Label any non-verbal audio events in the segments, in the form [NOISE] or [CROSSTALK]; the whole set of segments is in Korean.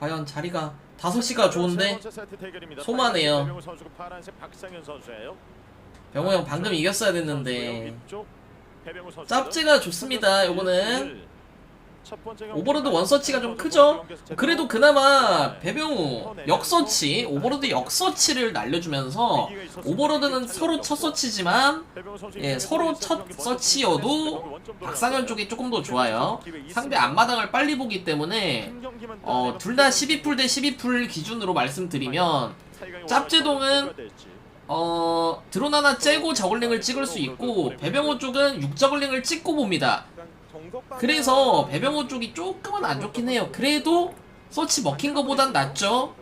과연 자리가 5시가 좋은데 소만해요. 선수예요. 병호 형 방금 이겼어야 됐는데. 짭지가 좋습니다 요거는 오버로드 원서치가 좀 크죠? 그래도 그나마 배병우 역서치 오버로드 역서치를 날려주면서 오버로드는 서로 첫 서치지만 예, 서로 첫 서치여도 박상현 쪽이 조금 더 좋아요. 상대 앞마당을 빨리 보기 때문에 어, 둘 다 12풀 대 12풀 기준으로 말씀드리면 짭제동은 어 드론 하나 째고 저글링을 찍을 수 있고 배병호 쪽은 6저글링을 찍고 봅니다 그래서 배병호 쪽이 조금은 안 좋긴 해요. 그래도 서치 먹힌 거보단 낫죠.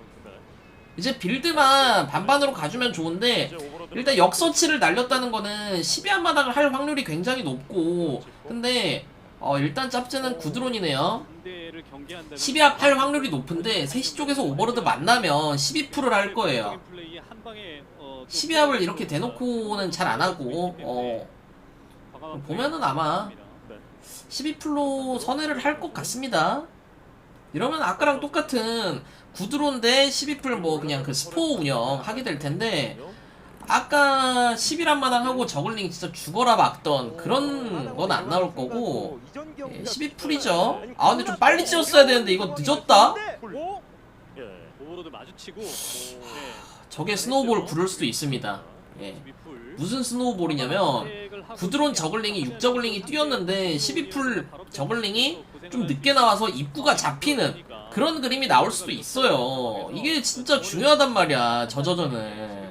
이제 빌드만 반반으로 가주면 좋은데 일단 역서치를 날렸다는 거는 12 한마당을 할 확률이 굉장히 높고. 근데 어 일단 짭제는 구드론이네요. 12합 할 확률이 높은데 3시 쪽에서 오버로드 만나면 12%를 할 거예요. 12합을 이렇게 대놓고는 잘 안 하고 어 보면은 아마 12풀로 선회를 할 것 같습니다. 이러면 아까랑 똑같은 구드론데 12풀 뭐 그냥 그 스포 운영 하게 될 텐데 아까 11한 마당 하고 저글링 진짜 죽어라 막던 그런 건 안 나올 거고 예, 12풀이죠. 아 근데 좀 빨리 지었어야 되는데 이거 늦었다. 오버로드 마주치고 네. 저게 스노우볼 구를 수도 있습니다. 예. 무슨 스노우볼이냐면 구드론 저글링이 6저글링이 뛰었는데 12풀 저글링이 좀 늦게 나와서 입구가 잡히는 그런 그림이 나올 수도 있어요. 이게 진짜 중요하단 말이야. 저 저저는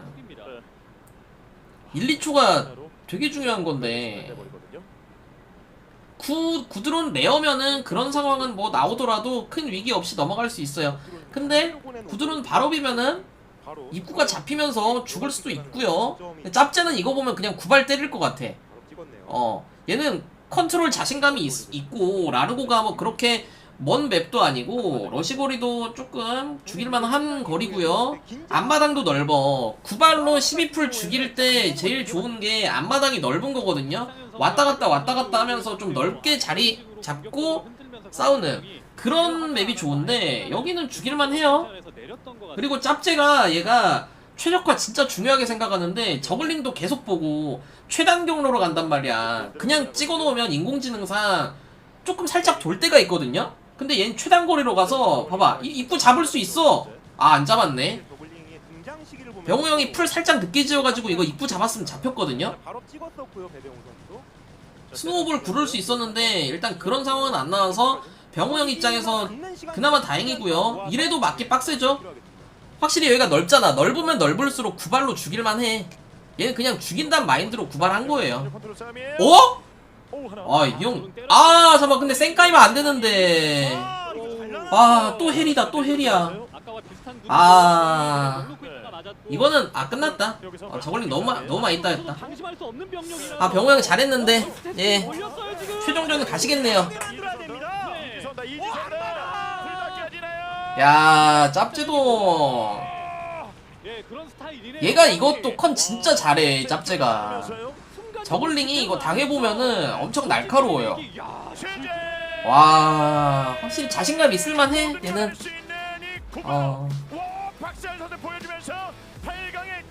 1, 2초가 되게 중요한 건데 구 구드론 레어면은 그런 상황은 뭐 나오더라도 큰 위기 없이 넘어갈 수 있어요. 근데 구드론 발업이면은 입구가 잡히면서 죽을 수도 있고요. 짭제는 이거 보면 그냥 구발 때릴 것 같아. 어, 얘는 컨트롤 자신감이 있, 고 라르고가 뭐 그렇게 먼 맵도 아니고 러시거리도 조금 죽일만 한 거리고요. 앞마당도 넓어. 구발로 12풀 죽일 때 제일 좋은 게 앞마당이 넓은 거거든요. 왔다 갔다 왔다 갔다 하면서 좀 넓게 자리 잡고 싸우는 그런 맵이 좋은데 여기는 죽일만 해요. 그리고 짭제가 얘가 최적화 진짜 중요하게 생각하는데 저글링도 계속 보고 최단 경로로 간단 말이야. 그냥 찍어놓으면 인공지능상 조금 살짝 돌 때가 있거든요. 근데 얘는 최단 거리로 가서 봐봐 이- 입구 잡을 수 있어. 아 안 잡았네. 병호 형이 풀 살짝 늦게 지어가지고 이거 입구 잡았으면 잡혔거든요. 바로 찍었었고요 배병우 선수. 스노우볼 구를 수 있었는데 일단 그런 상황은 안 나와서 병호 형 입장에서 그나마 다행이고요. 이래도 맞기 빡세죠. 확실히 여기가 넓잖아. 넓으면 넓을수록 구발로 죽일만 해. 얘는 그냥 죽인다는 마인드로 구발한 거예요. 어? 아, 이 형. 아, 잠깐만. 근데 쌩까이면 안 되는데. 아. 아, 또 헬이다. 또 헬이야. 아. 이거는, 아, 끝났다. 아, 저걸링 너무, 마- 너무 많이 따였다. 아, 병호 형 잘했는데. 예. 최종전에 가시겠네요. 야, 짭제도. 얘가 이것도 컨 진짜 잘해, 짭제가. 저글링이 이거 당해보면은 엄청 날카로워요. 와, 확실히 자신감 있을만해, 얘는. 어,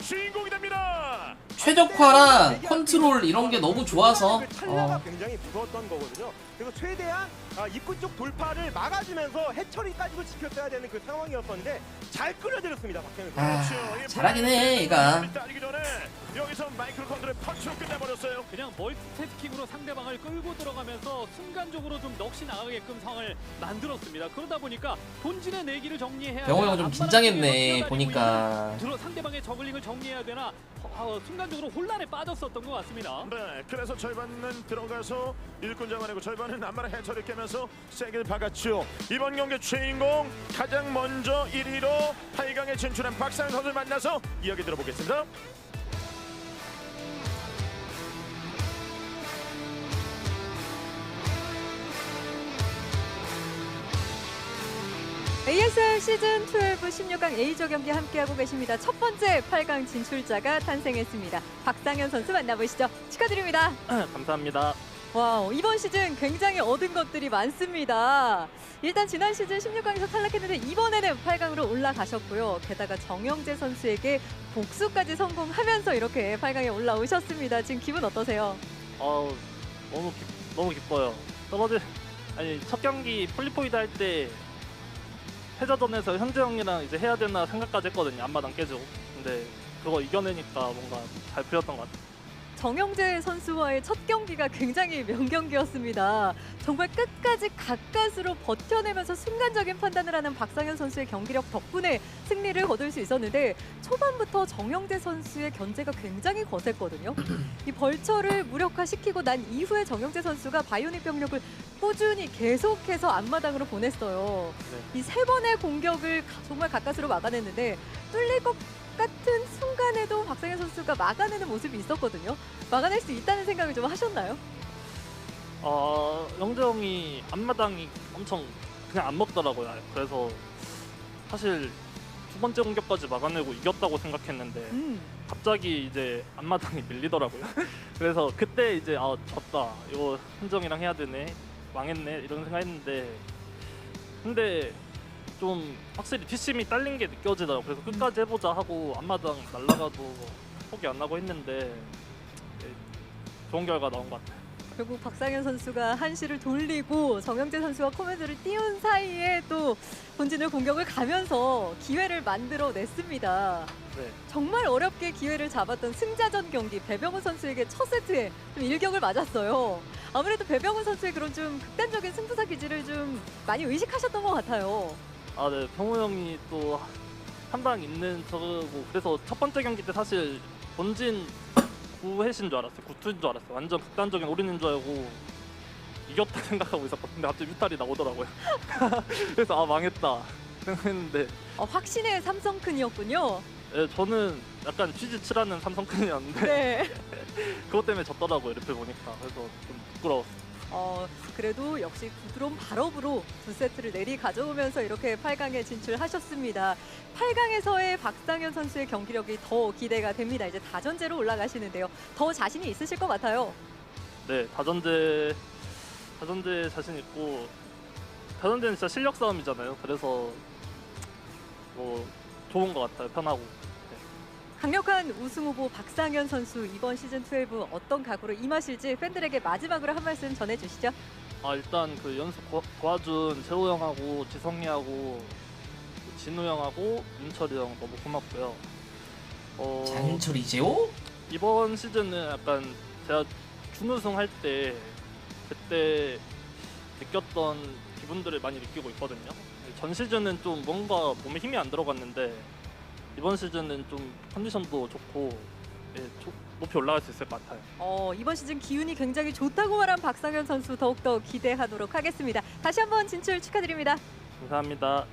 주인공이 됩니다. 최적화랑 컨트롤 이런 게 너무 좋아서. 어, 굉장히 무서웠던 거거든요. 그래서 최대한 아, 입구 쪽 돌파를 막아주면서 해처리까지도 지켰어야 되는 그 상황이었었는데 잘 끌어들였습니다 박현우. 아, 그렇죠. 잘하긴 해, 얘가. 전에 여기서 마이크로 컨트롤 펀치로 끝내버렸어요. 그냥 멀티태스킹으로 상대방을 끌고 들어가면서 순간적으로 좀 넋이 나가게끔 상황을 만들었습니다. 그러다 보니까 본진의 내기를 정리해야 병호 되나, 형좀 앞마당 긴장했네, 보니까. 들어 상대방의 저글링을 정리해야 되나 어, 어, 순간적으로 혼란에 빠졌었던 것 같습니다. 네, 그래서 절반은 들어가서 일꾼 잡아내고 절반은 안마랑 해처리 깨면서 세게 박았죠. 이번 경기 주인공 가장 먼저 1위로 8강에 진출한 박상현 선수를 만나서 이야기 들어보겠습니다. ASL 시즌 12 16강 A조 경기 함께하고 계십니다. 첫 번째 8강 진출자가 탄생했습니다. 박상현 선수 만나보시죠. 축하드립니다. 감사합니다. 와우, 이번 시즌 굉장히 얻은 것들이 많습니다. 일단 지난 시즌 16강에서 탈락했는데 이번에는 8강으로 올라가셨고요. 게다가 정영재 선수에게 복수까지 성공하면서 이렇게 8강에 올라오셨습니다. 지금 기분 어떠세요? 아 너무 기, 너무 기뻐요. 떨어질 아니 첫 경기 폴리포이드 할때 패자전에서 현재 형이랑 이제 해야 되나 생각까지 했거든요. 앞마당 깨지고. 근데 그거 이겨내니까 뭔가 잘 풀렸던 것 같아요. 정영재 선수와의 첫 경기가 굉장히 명경기였습니다. 정말 끝까지 가까스로 버텨내면서 순간적인 판단을 하는 박상현 선수의 경기력 덕분에 승리를 거둘 수 있었는데 초반부터 정영재 선수의 견제가 굉장히 거셌거든요. 이 벌처를 무력화시키고 난 이후에 정영재 선수가 바이오닉 병력을 꾸준히 계속해서 앞마당으로 보냈어요. 이세 번의 공격을 가- 정말 가까스로 막아냈는데 뚫릴 것 같은 순간에도 박상현 선수가 막아내는 모습이 있었거든요. 막아낼 수 있다는 생각을 좀 하셨나요? 아 영재 형이 앞마당이 엄청 그냥 안 먹더라고요. 그래서 사실 두 번째 공격까지 막아내고 이겼다고 생각했는데 음. 갑자기 이제 앞마당이 밀리더라고요. [LAUGHS] 그래서 그때 이제 아 졌다. 이거 현정이랑 해야 되네. 망했네. 이런 생각했는데 근데 좀 확실히 뒷심이 딸린 게 느껴지더라고. 그래서 끝까지 해보자 하고 앞마당 날라가도 포기 안 하고 했는데 네, 좋은 결과 나온 것 같아요. 결국 박상현 선수가 한시를 돌리고 정영재 선수가 코맨드를 띄운 사이에 또 본진을 공격을 가면서 기회를 만들어냈습니다. 네. 정말 어렵게 기회를 잡았던 승자전 경기 배병훈 선수에게 첫 세트에 좀 일격을 맞았어요. 아무래도 배병훈 선수의 그런 좀 극단적인 승부사 기질을 좀 많이 의식하셨던 것 같아요. 아, 네. 병호 형이 또 한방 있는 저거고 그래서 첫 번째 경기 때 사실 본진 구해신 줄 알았어요. 구투인 줄 알았어요. 완전 극단적인 올인인 줄 알고 이겼다 [LAUGHS] 생각하고 있었거든요. 근데 갑자기 뮤탈이 나오더라고요. [LAUGHS] 그래서 아 망했다 [LAUGHS] 생각했는데 어, 확신의 삼성큰이었군요. 예, 저는 약간 취지 칠하는 삼성팬이었는데 네. 그것 때문에 졌더라고요. 이렇게 보니까 그래서 좀 부끄러웠어요. 어, 그래도 역시 부드러운 발업으로 두 세트를 내리 가져오면서 이렇게 8강에 진출하셨습니다. 8강에서의 박상현 선수의 경기력이 더 기대가 됩니다. 이제 다전제로 올라가시는데요. 더 자신이 있으실 것 같아요. 네, 다전제 다전제 자신 있고 다전제는 진짜 실력 싸움이잖아요. 그래서 뭐 좋은 것 같아요. 편하고. 강력한 우승 후보 박상현 선수 이번 시즌 12 어떤 각오로 임하실지 팬들에게 마지막으로 한 말씀 전해주시죠. 아 일단 그 연습 고- 도와준 재호 형하고 지성이 하고 그 진우 형하고 윤철이 형 너무 고맙고요. 어, 장철이지요? 이번 시즌은 약간 제가 준우승 할 때 그때 느꼈던 기분들을 많이 느끼고 있거든요. 전 시즌은 좀 뭔가 몸에 힘이 안 들어갔는데 이번 시즌은 좀 컨디션도 좋고 예, 조- 높이 올라갈 수 있을 것 같아요. 어, 이번 시즌 기운이 굉장히 좋다고 말한 박상현 선수 더욱더 기대하도록 하겠습니다. 다시 한번 진출 축하드립니다. 감사합니다.